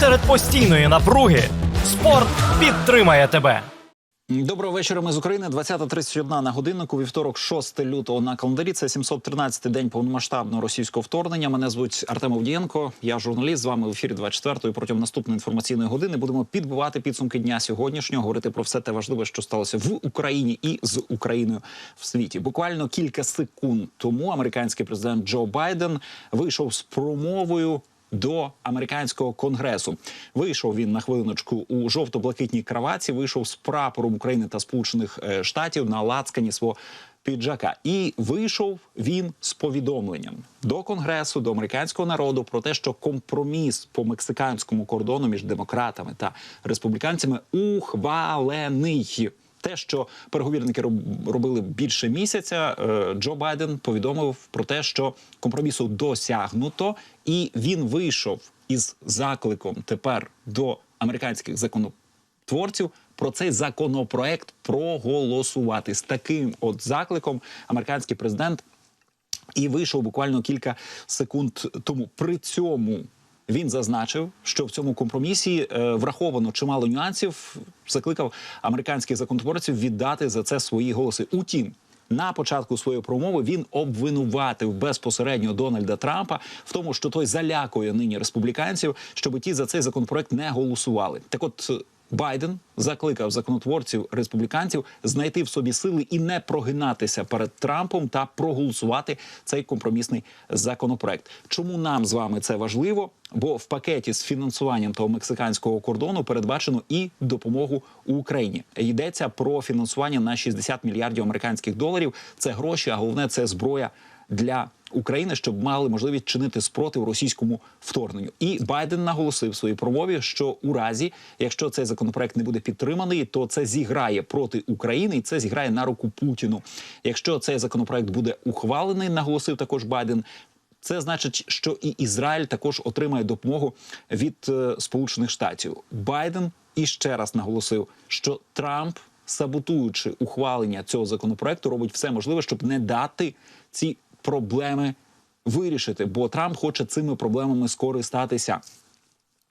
Серед постійної напруги спорт підтримає тебе. Доброго вечора. Ми з України. 20.31 на годиннику. Вівторок, 6 лютого на календарі. Це 713-й день повномасштабного російського вторгнення. Мене звуть Артем Овдієнко. Я журналіст. З вами в ефірі 24-ї. Протягом наступної інформаційної години будемо підбивати підсумки дня сьогоднішнього. Говорити про все те важливе, що сталося в Україні і з Україною в світі. Буквально кілька секунд тому американський президент Джо Байден вийшов з промовою до американського конгресу. Вийшов він на хвилиночку у жовто-блакитній краваці. Вийшов з прапором України та Сполучених е, Штатів на лацкані свого піджака. І вийшов він з повідомленням до конгресу, до американського народу про те, що компроміс по мексиканському кордону між демократами та республіканцями ухвалений. Те, що переговірники роб- робили більше місяця, е, Джо Байден повідомив про те, що компромісу досягнуто, і він вийшов із закликом тепер до американських законотворців про цей законопроект проголосувати з таким от закликом. Американський президент і вийшов буквально кілька секунд тому. При цьому він зазначив, що в цьому компромісі е, враховано чимало нюансів. Закликав американських законотворців віддати за це свої голоси. Утім. На початку своєї промови він обвинуватив безпосередньо Дональда Трампа в тому, що той залякує нині республіканців, щоб ті за цей законопроект не голосували. Так, от Байден закликав законотворців республіканців знайти в собі сили і не прогинатися перед Трампом та проголосувати цей компромісний законопроект. Чому нам з вами це важливо? Бо в пакеті з фінансуванням того мексиканського кордону передбачено і допомогу Україні. Йдеться про фінансування на 60 мільярдів американських доларів. Це гроші, а головне це зброя для України, щоб мали можливість чинити спротив російському вторгненню. І Байден наголосив в своїй промові, що у разі, якщо цей законопроект не буде підтриманий, то це зіграє проти України, і це зіграє на руку Путіну. Якщо цей законопроект буде ухвалений, наголосив також Байден. Це значить, що і Ізраїль також отримає допомогу від е, Сполучених Штатів. Байден іще раз наголосив, що Трамп, саботуючи ухвалення цього законопроекту, робить все можливе, щоб не дати ці проблеми вирішити, бо Трамп хоче цими проблемами скористатися.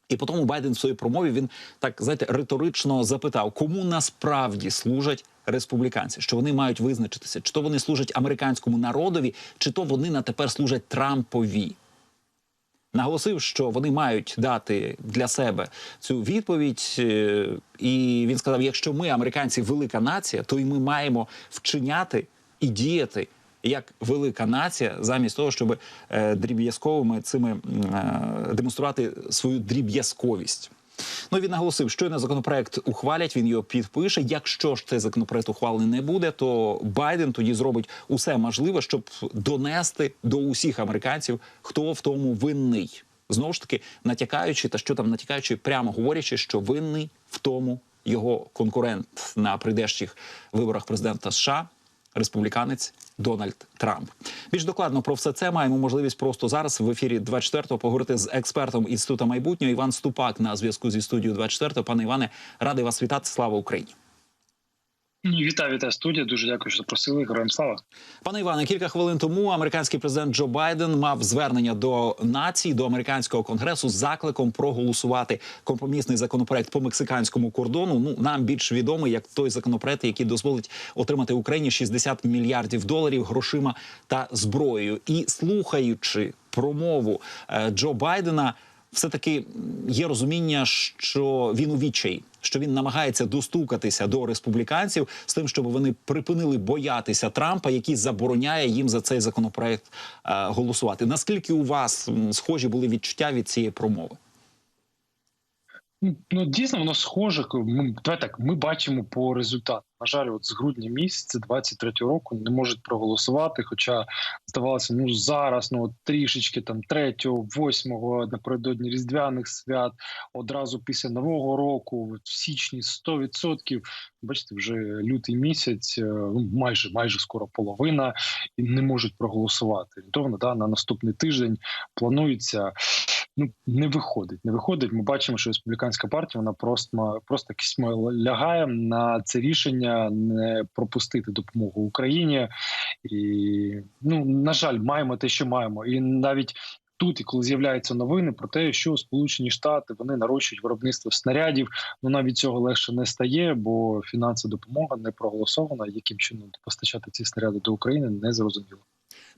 І потім Байден в своїй промові він так знаєте риторично запитав, кому насправді служать республіканці, що вони мають визначитися, чи то вони служать американському народові, чи то вони на тепер служать Трампові. Наголосив, що вони мають дати для себе цю відповідь, е, і він сказав: якщо ми, американці, велика нація, то і ми маємо вчиняти і діяти як велика нація, замість того, щоб е, дріб'язковими цими е, демонструвати свою дріб'язковість. Ну він наголосив, що на законопроект ухвалять, він його підпише. Якщо ж цей законопроект ухвалений не буде, то Байден тоді зробить усе можливе, щоб донести до усіх американців, хто в тому винний. Знову ж таки, натякаючи, та що там натякаючи, прямо говорячи, що винний в тому його конкурент на прийдешніх виборах президента США, республіканець Дональд Трамп. Більш докладно про все це маємо можливість просто зараз в ефірі 24-го поговорити з експертом інституту майбутнього Іван Ступак на зв'язку зі студією 24 Пане Іване, радий вас вітати. Слава Україні. Вітаю, вітаю студія. Дуже дякую, що запросили. Героям слава. Пане Іване, кілька хвилин тому американський президент Джо Байден мав звернення до націй, до американського конгресу з закликом проголосувати компромісний законопроект по мексиканському кордону. Ну нам більш відомий як той законопроект, який дозволить отримати Україні 60 мільярдів доларів грошима та зброєю. І слухаючи промову е, Джо Байдена. Все таки є розуміння, що він у відчаї, що він намагається достукатися до республіканців з тим, щоб вони припинили боятися Трампа, який забороняє їм за цей законопроект е, голосувати. Наскільки у вас схожі були відчуття від цієї промови? Ну, Ну дійсно воно схоже. Ми давай так. Ми бачимо по результату. На жаль, от з грудня місяця 23-го року не можуть проголосувати. Хоча здавалося, ну зараз ну от трішечки там 3-го, 8-го, напередодні різдвяних свят, одразу після нового року, в січні 100%. Бачите, вже лютий місяць, е, ну майже майже скоро половина, і не можуть проголосувати. Орієнтовно, да, на наступний тиждень планується. Ну не виходить, не виходить. Ми бачимо, що республіканська партія вона просто просто лягає на це рішення не пропустити допомогу Україні. І ну на жаль, маємо те, що маємо, і навіть тут, і коли з'являються новини про те, що Сполучені Штати вони нарощують виробництво снарядів, ну навіть цього легше не стає, бо фінансова допомога не проголосована. Яким чином постачати ці снаряди до України не зрозуміло.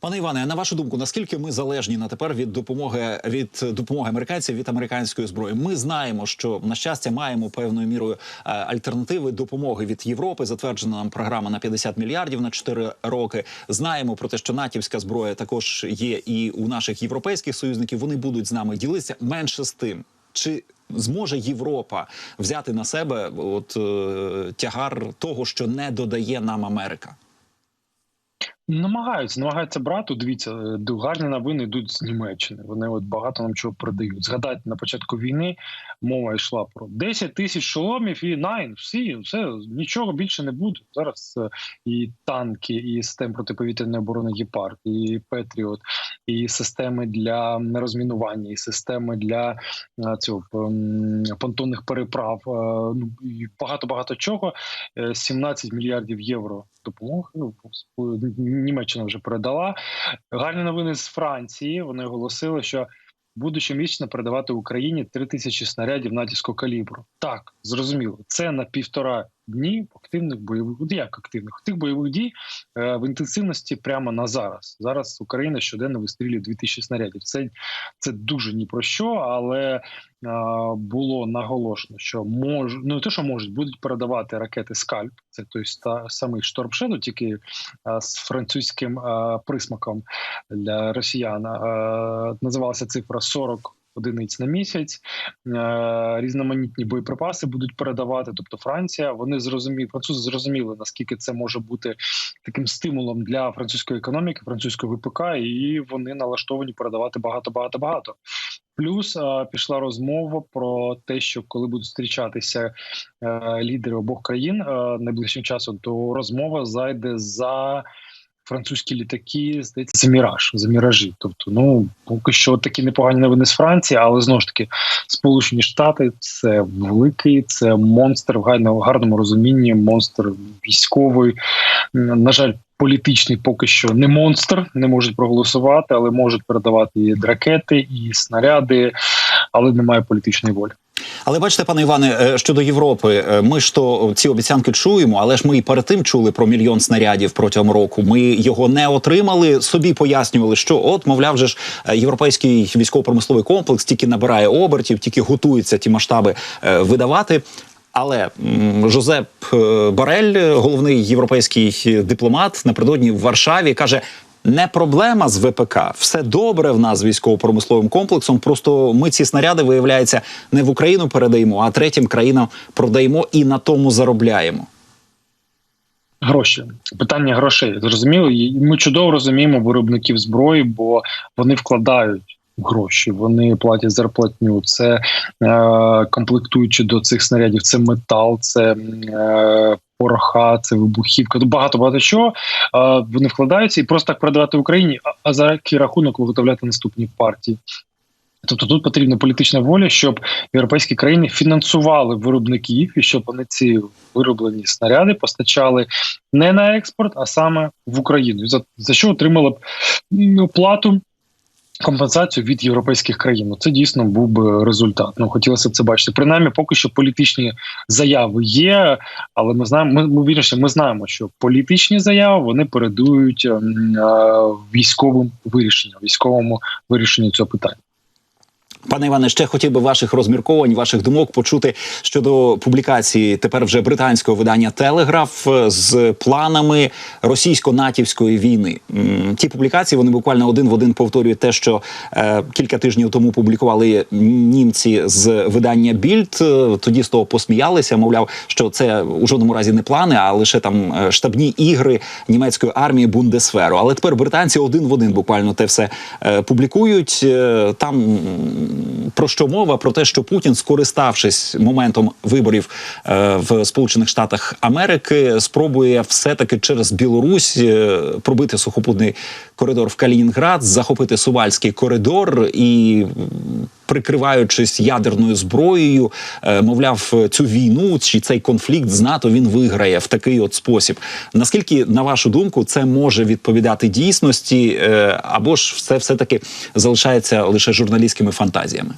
Пане Іване, на вашу думку, наскільки ми залежні на тепер від допомоги від допомоги американців від американської зброї? Ми знаємо, що на щастя маємо певною мірою е, альтернативи допомоги від Європи. Затверджена нам програма на 50 мільярдів на 4 роки. Знаємо про те, що натівська зброя також є і у наших європейських союзників. Вони будуть з нами ділитися менше з тим. Чи зможе Європа взяти на себе от е, тягар того, що не додає нам Америка? Намагаються, намагаються брати. Дивіться, е, гарні новини йдуть з Німеччини. Вони от багато нам чого продають. Згадайте, на початку війни мова йшла про 10 тисяч шоломів і найн. Всі все нічого більше не буде. Зараз е, і танки, і системи протиповітряної оборони Гепард, і Петріот, і системи для розмінування, і системи для е, цього понтонних переправ. е, Ну багато багато чого. Е, 17 мільярдів євро допомоги. Ну, Німеччина вже передала. Гарні новини з Франції. Вони оголосили, що будуть щомісячно передавати Україні 3 тисячі снарядів натівського калібру. Так, зрозуміло, це на півтора дні активних бойових ну, як активних тих бойових дій е, в інтенсивності прямо на зараз. Зараз Україна щоденно вистрілює 2000 снарядів. Це, це дуже ні про що, але е, було наголошено, що мож, ну те, що можуть, будуть передавати ракети Скальп. Це той ста, самий Шторм Shadow, тільки е, з французьким е, присмаком для росіян. Е, називалася цифра 40 одиниць на місяць. Е, різноманітні боєприпаси будуть передавати. Тобто Франція, вони зрозуміли, французи зрозуміли наскільки це може бути таким стимулом для французької економіки, французького ВПК, і вони налаштовані передавати багато, багато, багато. Плюс е, пішла розмова про те, що коли будуть зустрічатися е, лідери обох країн найближчим часом, то розмова зайде за французькі літаки, здається, за міраж, за міражі. Тобто, ну поки що такі непогані новини з Франції, але знову ж таки, Сполучені Штати це великий, це монстр в гарному, розумінні, монстр військовий. На жаль. Політичний поки що не монстр, не можуть проголосувати, але можуть передавати і ракети, і снаряди, але немає політичної волі. Але бачите, пане Іване, е, щодо Європи, е, ми ж то ці обіцянки чуємо, але ж ми і перед тим чули про мільйон снарядів протягом року. Ми його не отримали. Собі пояснювали, що от, мовляв, же ж е, європейський військово-промисловий комплекс тільки набирає обертів, тільки готується ті масштаби видавати. Але Жозеп Барель, головний європейський дипломат, напередодні в Варшаві каже. Не проблема з ВПК, все добре в нас з військово-промисловим комплексом. Просто ми ці снаряди, виявляється, не в Україну передаємо, а третім країнам продаємо і на тому заробляємо. Гроші питання грошей зрозуміло. Ми чудово розуміємо виробників зброї, бо вони вкладають гроші, вони платять зарплатню. Це е, комплектуючи до цих снарядів. Це метал, це е, пороха, це вибухівка. Багато багато чого. Е, вони вкладаються і просто так продавати Україні. А, а за який рахунок виготовляти наступні партії? Тобто тут потрібна політична воля, щоб європейські країни фінансували виробників і щоб вони ці вироблені снаряди постачали не на експорт, а саме в Україну. За, за що отримали б плату. Компенсацію від європейських країн Ну, це дійсно був би результат. Ну хотілося б це бачити. Принаймні, поки що політичні заяви є, але ми знаємо. Ми, ми вірніше, ми знаємо, що політичні заяви вони передують ем, е, військовим вирішенням, військовому вирішенню цього питання. Пане Іване, ще хотів би ваших розмірковань, ваших думок почути щодо публікації тепер вже британського видання Телеграф з планами російсько-натівської війни. Ті публікації вони буквально один в один повторюють те, що е, кілька тижнів тому публікували німці з видання Більд. Е, Тоді з того посміялися. Мовляв, що це у жодному разі не плани, а лише там е, штабні ігри німецької армії Бундесферу. Але тепер британці один в один буквально те все е, публікують. Е, Там про що мова? Про те, що Путін, скориставшись моментом виборів е, в Сполучених Штатах Америки, спробує все таки через Білорусь е, пробити сухопутний коридор в Калінінград, захопити Сувальський коридор і. Прикриваючись ядерною зброєю, е, мовляв, цю війну чи цей конфлікт з НАТО він виграє в такий от спосіб. Наскільки, на вашу думку, це може відповідати дійсності, е, або ж це все таки залишається лише журналістськими фантазіями?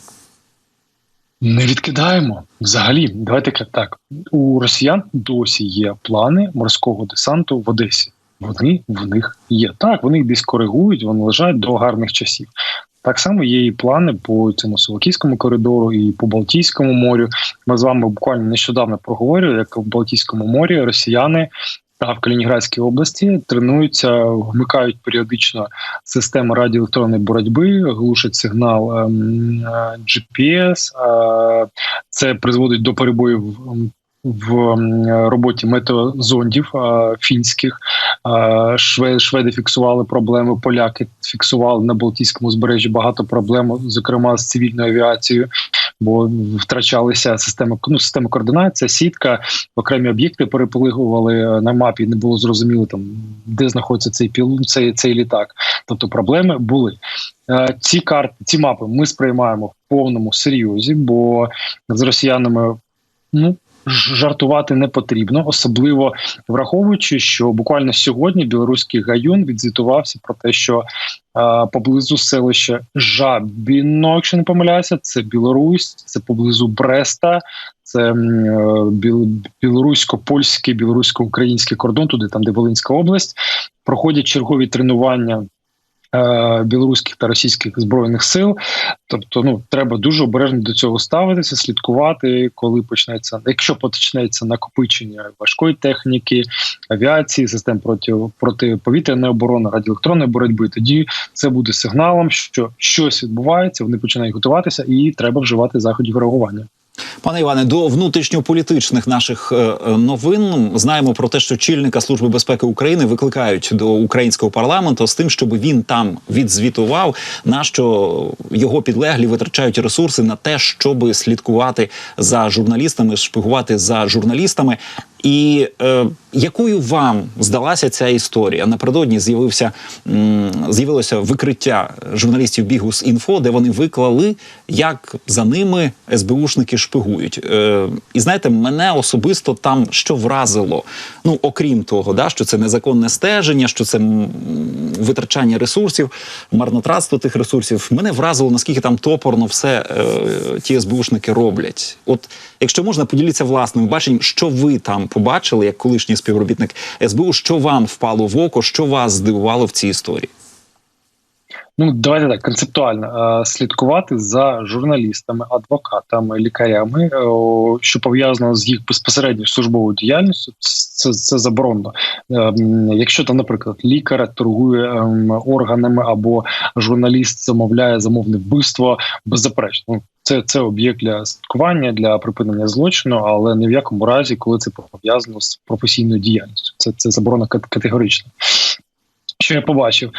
Не відкидаємо взагалі. Давайте так. У росіян досі є плани морського десанту в Одесі. Вони в них є. Так, вони десь коригують, вони лежать до гарних часів. Так само є і плани по цьому Солокійському коридору і по Балтійському морю. Ми з вами буквально нещодавно проговорили, як в Балтійському морі росіяни та в Калінінградській області тренуються, вмикають періодично системи радіоелектронної боротьби, глушать сигнал ем, е, GPS. е, Це призводить до перебоїв ем, в роботі метеозондів фінських. Шве- Шведи фіксували проблеми, поляки фіксували на Балтійському узбережжі багато проблем, зокрема з цивільною авіацією, бо втрачалися системи ну, системи координації, сітка, окремі об'єкти переплигували е, на мапі. Не було зрозуміло там, де знаходиться цей піл, цей, цей літак. Тобто проблеми були. Е, Ці карти, ці мапи ми сприймаємо в повному серйозі, бо з росіянами ну. Жартувати не потрібно, особливо враховуючи, що буквально сьогодні білоруський гаюн відзвітувався про те, що е, поблизу селища Жабіно, якщо не помиляюся, це Білорусь, це поблизу Бреста, це е, біл, білорусько-польський, білорусько-український кордон, туди там, де Волинська область, проходять чергові тренування. Е, Білоруських та російських збройних сил, тобто, ну треба дуже обережно до цього ставитися, слідкувати, коли почнеться, якщо почнеться накопичення важкої техніки, авіації, систем проти протиповітряної оборони, радіоелектронної боротьби, тоді це буде сигналом, що щось відбувається. Вони починають готуватися, і треба вживати заходів реагування. Пане Іване, до внутрішньополітичних наших е, е, новин знаємо про те, що чільника служби безпеки України викликають до українського парламенту з тим, щоб він там відзвітував, на що його підлеглі витрачають ресурси на те, щоб слідкувати за журналістами, шпигувати за журналістами. І е, якою вам здалася ця історія? Напередодні з'явився з'явилося викриття журналістів Бігус інфо, де вони виклали, як за ними СБУшники шпигують. Е, і знаєте, мене особисто там що вразило. Ну окрім того, да, що це незаконне стеження, що це витрачання ресурсів, марнотратство тих ресурсів. Мене вразило, наскільки там топорно все е, ті СБУшники роблять. От, якщо можна, поділіться власним баченням, що ви там побачили, як колишній співробітник СБУ, що вам впало в око, що вас здивувало в цій історії? Ну давайте так концептуально слідкувати за журналістами, адвокатами, лікарями, е, що пов'язано з їх безпосередньо службовою діяльністю. Це, це заборонено. Е, Якщо там, наприклад, лікар торгує ем, органами або журналіст замовляє замовне вбивство, беззаперечно. Ну, Це, це об'єкт для слідкування, для припинення злочину, але ні в якому разі, коли це пов'язано з професійною діяльністю. Це, це заборона кат- категорично. Що я побачив?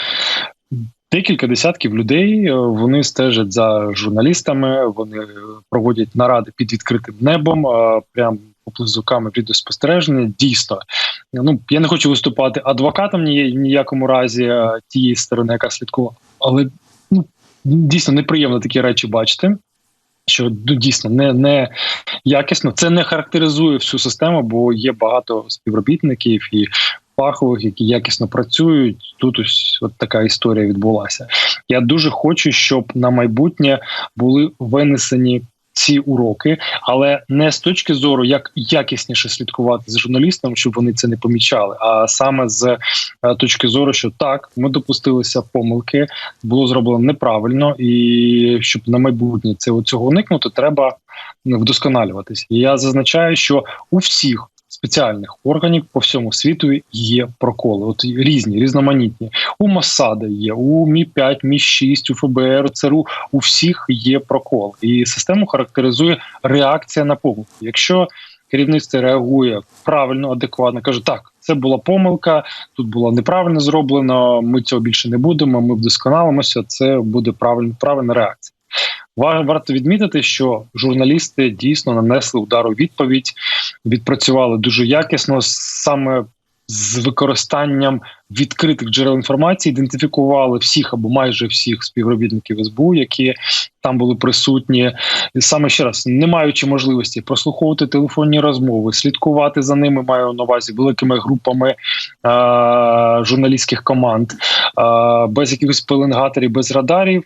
Декілька десятків людей е, вони стежать за журналістами, вони е, проводять наради під відкритим небом, прямо поблизу камер відеоспостереження. Дійсно, ну я не хочу виступати адвокатом ні, ніякому разі е, тієї сторони, яка слідкувала, але ну дійсно неприємно такі речі бачити. Що ну, дійсно не, не якісно, це не характеризує всю систему, бо є багато співробітників і фахових, які якісно працюють. Тут ось от така історія відбулася. Я дуже хочу, щоб на майбутнє були винесені. Ці уроки, але не з точки зору, як якісніше слідкувати за журналістом, щоб вони це не помічали, а саме з е, точки зору, що так, ми допустилися помилки, було зроблено неправильно, і щоб на майбутнє це цього уникнути, треба вдосконалюватись. І я зазначаю, що у всіх спеціальних органів по всьому світу є проколи. От різні, різноманітні. У Мосада є, у Мі 5 Мі 6 у ФБР, ЦРУ у всіх є прокол. І систему характеризує реакція на помилку. Якщо керівництво реагує правильно, адекватно, каже, так, це була помилка, тут було неправильно зроблено. Ми цього більше не будемо. Ми вдосконалимося. Це буде правильна правильна реакція. Ва- Варто відмітити, що журналісти дійсно нанесли удар у відповідь, відпрацювали дуже якісно. Саме з використанням відкритих джерел інформації ідентифікували всіх або майже всіх співробітників СБУ, які там були присутні. І саме ще раз, не маючи можливості прослуховувати телефонні розмови, слідкувати за ними, маю на увазі великими групами е- журналістських команд, е- без якихось пеленгаторів, без радарів.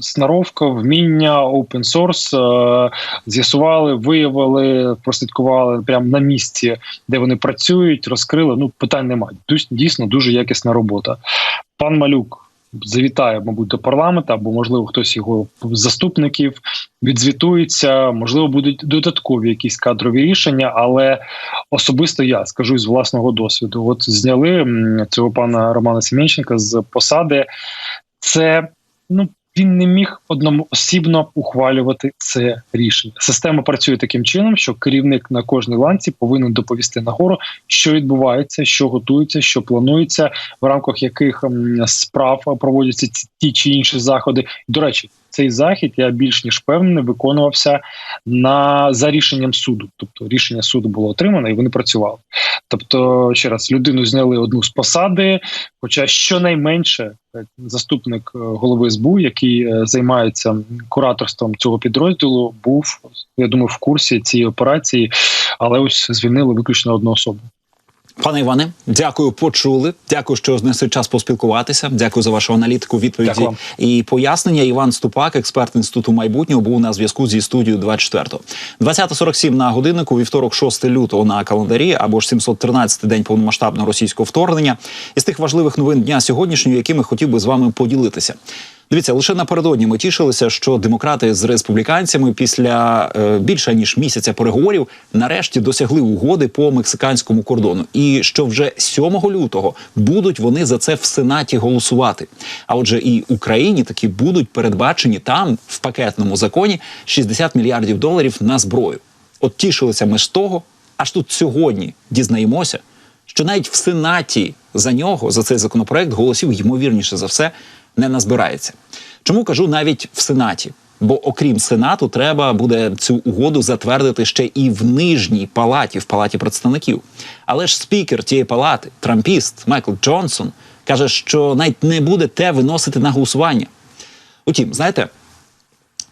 Сноровка, вміння, open source е- з'ясували, виявили, прослідкували прямо на місці, де вони працюють, розкрили. Ну питань немає. Дійсно дуже якісна робота. Пан Малюк завітає, мабуть, до парламенту, або можливо хтось його заступників відзвітується. Можливо, будуть додаткові якісь кадрові рішення, але особисто я скажу з власного досвіду: от зняли цього пана Романа Семенченка з посади. Це ну. Він не міг одноосібно ухвалювати це рішення. Система працює таким чином, що керівник на кожній ланці повинен доповісти нагору, що відбувається, що готується, що планується, в рамках яких справ проводяться ті чи інші заходи. До речі, цей захід я більш ніж впевнений виконувався на за рішенням суду. Тобто рішення суду було отримано, і вони працювали. Тобто, ще раз людину зняли одну з посади. Хоча щонайменше е, заступник е, голови СБУ, який е, займається кураторством цього підрозділу, був я думаю, в курсі цієї операції, але ось звільнили виключно одну особу. Пане Іване, дякую, почули. Дякую, що знесли час поспілкуватися. Дякую за вашу аналітику, відповіді Дякую і пояснення. Іван Ступак, експерт інституту майбутнього, був на зв'язку зі студією 24 20.47 на годиннику, вівторок, 6 лютого на календарі, або ж 713 день повномасштабного російського вторгнення. Із тих важливих новин дня сьогоднішнього, якими хотів би з вами поділитися. Дивіться, лише напередодні ми тішилися, що демократи з республіканцями після е, більше ніж місяця переговорів нарешті досягли угоди по мексиканському кордону, і що вже 7 лютого будуть вони за це в сенаті голосувати. А отже, і Україні таки будуть передбачені там в пакетному законі 60 мільярдів доларів на зброю. От тішилися ми з того, аж тут сьогодні дізнаємося, що навіть в Сенаті за нього, за цей законопроект, голосів ймовірніше за все не назбирається. Чому кажу навіть в Сенаті? Бо окрім Сенату, треба буде цю угоду затвердити ще і в нижній палаті, в палаті представників. Але ж спікер тієї палати, трампіст Майкл Джонсон, каже, що навіть не буде те виносити на голосування. Утім, знаєте,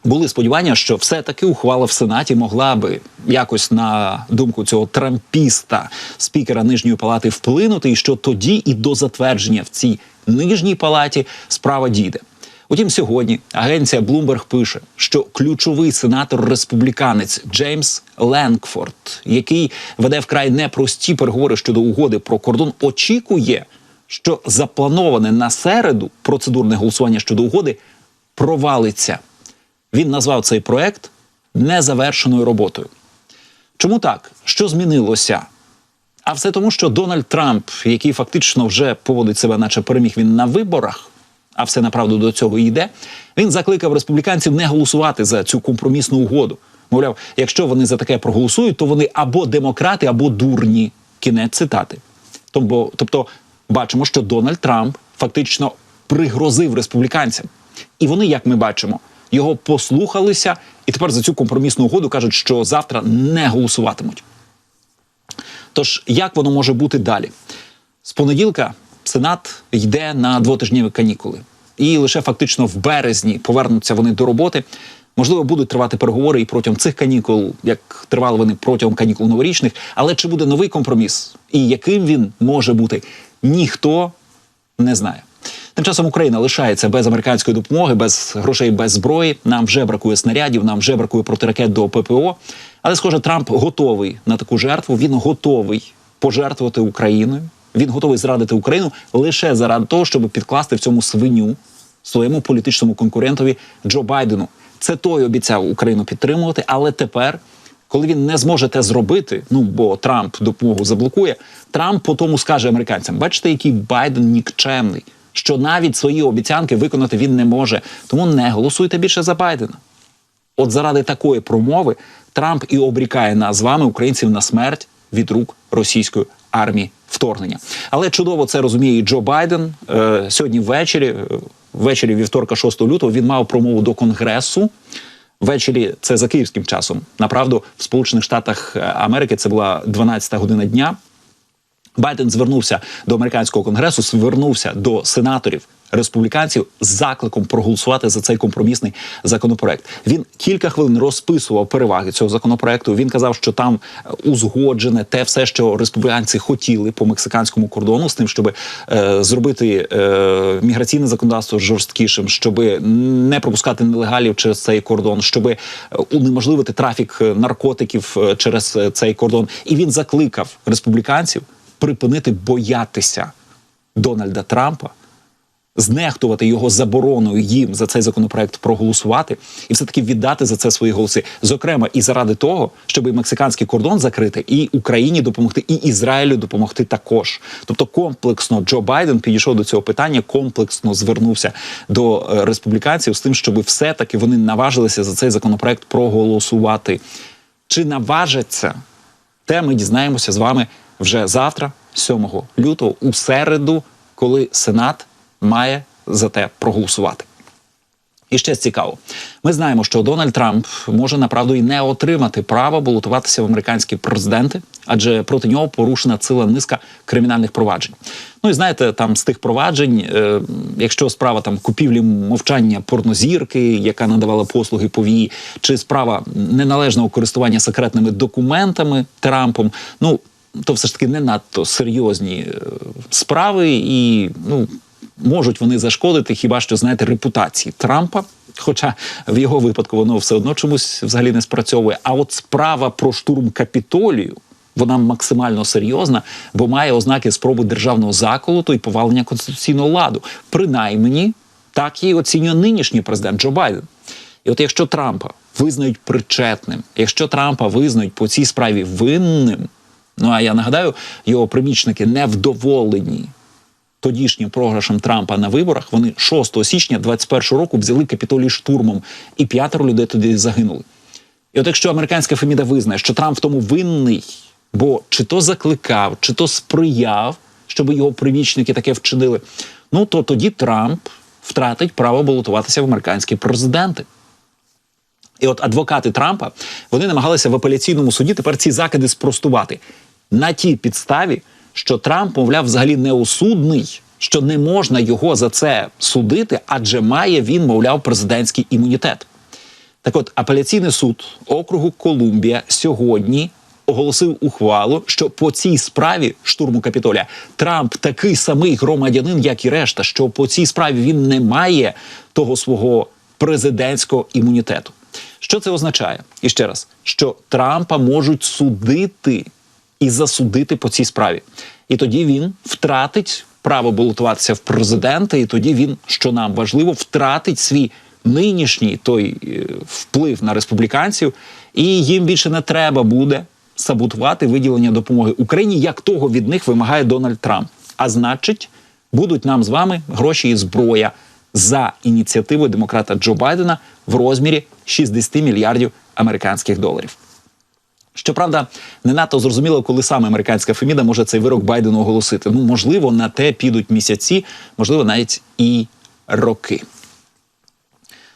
були сподівання, що все-таки ухвала в Сенаті могла би якось на думку цього трампіста спікера нижньої палати вплинути, і що тоді і до затвердження в цій нижній палаті справа дійде. Утім, сьогодні агенція Bloomberg пише, що ключовий сенатор республіканець Джеймс Ленкфорд, який веде вкрай непрості переговори щодо угоди про кордон, очікує, що заплановане на середу процедурне голосування щодо угоди провалиться. Він назвав цей проект незавершеною роботою. Чому так? Що змінилося? А все тому, що Дональд Трамп, який фактично вже поводить себе, наче переміг він на виборах, а все направду до цього йде, він закликав республіканців не голосувати за цю компромісну угоду. Мовляв, якщо вони за таке проголосують, то вони або демократи, або дурні. Кінець цитати. Тобто, тобто бачимо, що Дональд Трамп фактично пригрозив республіканцям. І вони, як ми бачимо, його послухалися, і тепер за цю компромісну угоду кажуть, що завтра не голосуватимуть. Тож, як воно може бути далі? З понеділка Сенат йде на двотижневі канікули, і лише фактично в березні повернуться вони до роботи. Можливо, будуть тривати переговори і протягом цих канікул, як тривали вони протягом канікул новорічних. Але чи буде новий компроміс і яким він може бути, ніхто не знає. Тим часом Україна лишається без американської допомоги, без грошей, без зброї. Нам вже бракує снарядів, нам вже бракує протиракет до ППО. Але, схоже, Трамп готовий на таку жертву. Він готовий пожертвувати Україною. Він готовий зрадити Україну лише заради того, щоб підкласти в цьому свиню своєму політичному конкурентові Джо Байдену. Це той обіцяв Україну підтримувати, але тепер. Коли він не зможе те зробити, ну бо Трамп допомогу заблокує, Трамп по тому скаже американцям: бачите, який Байден нікчемний, що навіть свої обіцянки виконати він не може. Тому не голосуйте більше за Байдена. От заради такої промови Трамп і обрікає нас з вами, українців, на смерть від рук російської армії вторгнення. Але чудово це розуміє і Джо Байден. Е, сьогодні ввечері, е, ввечері вівторка, 6 лютого, він мав промову до Конгресу. Ввечері це за київським часом. Направду, в Сполучених Штатах Америки це була 12 година дня. Байден звернувся до американського конгресу, звернувся до сенаторів республіканців з закликом проголосувати за цей компромісний законопроект. Він кілька хвилин розписував переваги цього законопроекту. Він казав, що там е, узгоджене те все, що республіканці хотіли по мексиканському кордону, з тим, щоб е, зробити е, міграційне законодавство жорсткішим, щоб не пропускати нелегалів через цей кордон, щоб унеможливити трафік е, наркотиків е, через е, цей кордон. І він закликав республіканців припинити боятися Дональда Трампа, знехтувати його забороною їм за цей законопроект проголосувати і все таки віддати за це свої голоси. Зокрема, і заради того, щоб і мексиканський кордон закрити, і Україні допомогти, і Ізраїлю допомогти також. Тобто, комплексно Джо Байден підійшов до цього питання, комплексно звернувся до е, республіканців з тим, щоб все таки вони наважилися за цей законопроект проголосувати. Чи наважаться? Те ми дізнаємося з вами вже завтра, 7 лютого, у середу, коли Сенат має за те проголосувати. І ще цікаво, ми знаємо, що Дональд Трамп може направду і не отримати права балотуватися в американські президенти, адже проти нього порушена ціла низка кримінальних проваджень. Ну і знаєте, там з тих проваджень, е, якщо справа там купівлі мовчання порнозірки, яка надавала послуги повії, чи справа неналежного користування секретними документами Трампом, ну то все ж таки не надто серйозні е, справи, і ну можуть вони зашкодити хіба що знаєте репутації Трампа. Хоча в його випадку воно все одно чомусь взагалі не спрацьовує. А от справа про штурм капітолію. Вона максимально серйозна, бо має ознаки спроби державного заколоту і повалення конституційного ладу. Принаймні, так її оцінює нинішній президент Джо Байден. І от якщо Трампа визнають причетним, якщо Трампа визнають по цій справі винним, ну а я нагадаю, його примічники невдоволені тодішнім програшем Трампа на виборах, вони 6 січня 21 року взяли капітолій штурмом, і п'ятеро людей тоді загинули. І от якщо американська Феміда визнає, що Трамп в тому винний, бо чи то закликав, чи то сприяв, щоб його примічники таке вчинили, ну то тоді Трамп втратить право балотуватися в американські президенти. І от адвокати Трампа вони намагалися в апеляційному суді тепер ці закиди спростувати на тій підставі, що Трамп, мовляв, взагалі неосудний, що не можна його за це судити, адже має він, мовляв, президентський імунітет. Так от апеляційний суд округу Колумбія сьогодні оголосив ухвалу, що по цій справі штурму Капітолія Трамп такий самий громадянин, як і решта, що по цій справі він не має того свого президентського імунітету. Що це означає? І ще раз, що Трампа можуть судити і засудити по цій справі. І тоді він втратить право балотуватися в президенти, і тоді він, що нам важливо, втратить свій нинішній той е, вплив на республіканців, і їм більше не треба буде саботувати виділення допомоги Україні, як того від них вимагає Дональд Трамп. А значить, будуть нам з вами гроші і зброя за ініціативою демократа Джо Байдена в розмірі 60 мільярдів американських доларів. Щоправда, не надто зрозуміло, коли саме американська Феміда може цей вирок Байдену оголосити. Ну, можливо, на те підуть місяці, можливо, навіть і роки.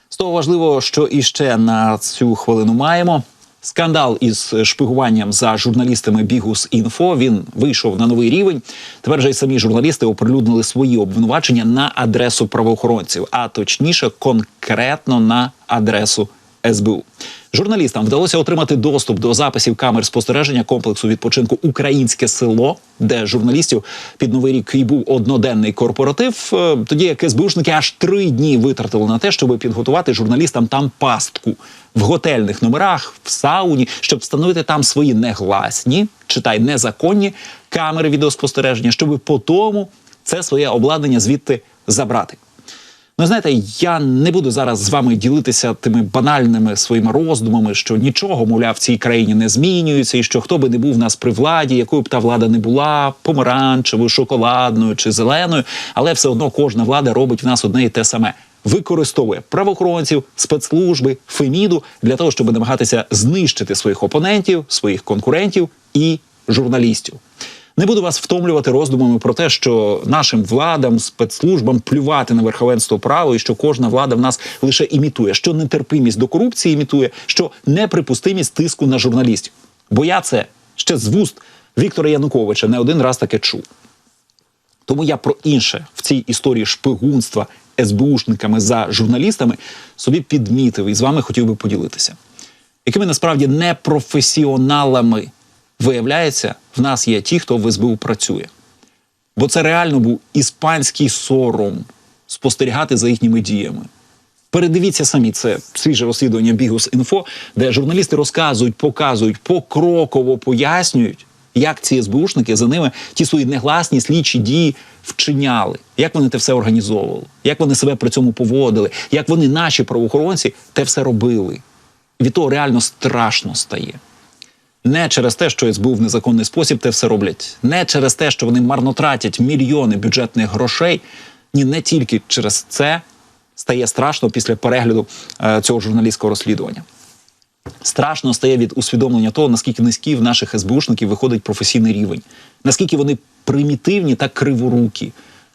З того важливо, що іще на цю хвилину маємо. Скандал із шпигуванням за журналістами Бігус інфо він вийшов на новий рівень. Тепер же й самі журналісти оприлюднили свої обвинувачення на адресу правоохоронців, а точніше, конкретно на адресу СБУ. Журналістам вдалося отримати доступ до записів камер спостереження комплексу відпочинку Українське село, де журналістів під новий рік і був одноденний корпоратив. Е, Тоді як СБУшники аж три дні витратили на те, щоб підготувати журналістам там пастку в готельних номерах, в сауні, щоб встановити там свої негласні, читай незаконні камери відеоспостереження, щоб по тому це своє обладнання звідти забрати. Ну, знаєте, я не буду зараз з вами ділитися тими банальними своїми роздумами, що нічого, мовляв, в цій країні не змінюється, і що хто би не був в нас при владі, якою б та влада не була, помаранчевою, шоколадною чи зеленою, але все одно кожна влада робить в нас одне і те саме. Використовує правоохоронців, спецслужби, феміду для того, щоб намагатися знищити своїх опонентів, своїх конкурентів і журналістів. Не буду вас втомлювати роздумами про те, що нашим владам, спецслужбам плювати на верховенство права, і що кожна влада в нас лише імітує, що нетерпимість до корупції імітує, що неприпустимість тиску на журналістів. Бо я це ще з вуст Віктора Януковича не один раз таке чув. Тому я про інше в цій історії шпигунства СБУшниками за журналістами собі підмітив і з вами хотів би поділитися. Якими насправді непрофесіоналами виявляється, в нас є ті, хто в СБУ працює. Бо це реально був іспанський сором спостерігати за їхніми діями. Передивіться самі це свіже розслідування Бігус Інфо, де журналісти розказують, показують, покроково пояснюють, як ці СБУшники за ними ті свої негласні слідчі дії вчиняли, як вони те все організовували, як вони себе при цьому поводили, як вони, наші правоохоронці, те все робили. Від того реально страшно стає. Не через те, що СБУ в незаконний спосіб те все роблять, не через те, що вони марнотратять мільйони бюджетних грошей. Ні, не тільки через це стає страшно після перегляду е, цього журналістського розслідування. Страшно стає від усвідомлення того, наскільки низький в наших СБУшників виходить професійний рівень, наскільки вони примітивні та криворукі,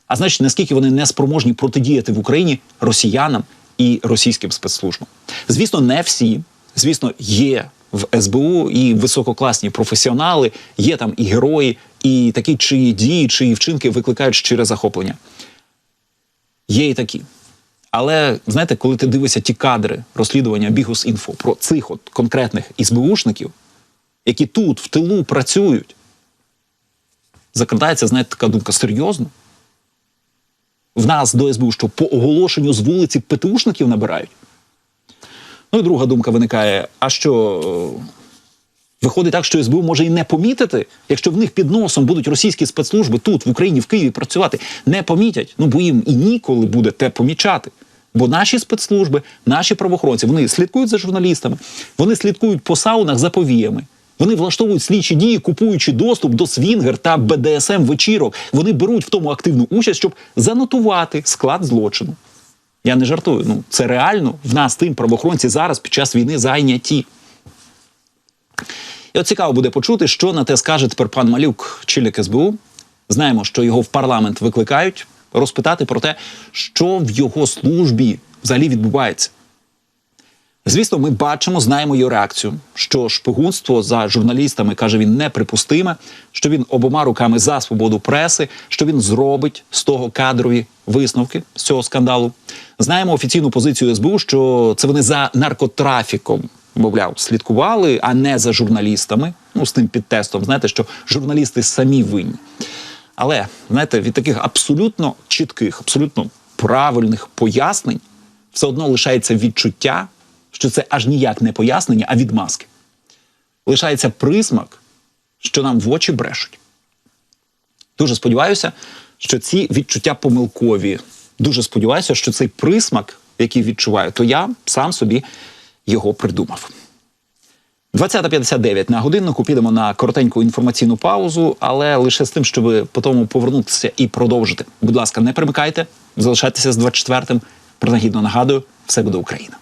а значить, наскільки вони неспроможні протидіяти в Україні росіянам і російським спецслужбам. Звісно, не всі. Звісно, є в СБУ і висококласні професіонали, є там і герої, і такі, чиї дії, чиї вчинки викликають щире захоплення. Є і такі. Але знаєте, коли ти дивишся ті кадри розслідування Бігус Інфо про цих от конкретних СБУшників, які тут в тилу працюють, закрадається, знаєте, така думка серйозно. В нас до СБУ, що по оголошенню з вулиці ПТУшників набирають. Ну і друга думка виникає: а що е, виходить так, що СБУ може і не помітити, якщо в них під носом будуть російські спецслужби тут, в Україні, в Києві працювати, не помітять. Ну бо їм і ніколи буде те помічати. Бо наші спецслужби, наші правоохоронці, вони слідкують за журналістами, вони слідкують по саунах за повіями. Вони влаштовують слідчі дії, купуючи доступ до свінгер та БДСМ вечірок. Вони беруть в тому активну участь, щоб занотувати склад злочину. Я не жартую. Ну це реально в нас тим правоохоронці зараз під час війни зайняті. І от цікаво буде почути, що на те скаже тепер пан Малюк, чільник СБУ. Знаємо, що його в парламент викликають, розпитати про те, що в його службі взагалі відбувається. Звісно, ми бачимо, знаємо його реакцію, що шпигунство за журналістами каже він неприпустиме, що він обома руками за свободу преси, що він зробить з того кадрові висновки з цього скандалу. Знаємо офіційну позицію СБУ, що це вони за наркотрафіком, мовляв, слідкували, а не за журналістами. Ну з тим підтестом, знаєте, що журналісти самі винні. Але знаєте, від таких абсолютно чітких, абсолютно правильних пояснень все одно лишається відчуття, що це аж ніяк не пояснення, а відмазки. Лишається присмак, що нам в очі брешуть. Дуже сподіваюся, що ці відчуття помилкові. Дуже сподіваюся, що цей присмак, який відчуваю, то я сам собі його придумав. 20.59 на годиннику підемо на коротеньку інформаційну паузу, але лише з тим, щоб потім повернутися і продовжити. Будь ласка, не примикайте, залишайтеся з 24-м. Принагідно нагадую, все буде Україна.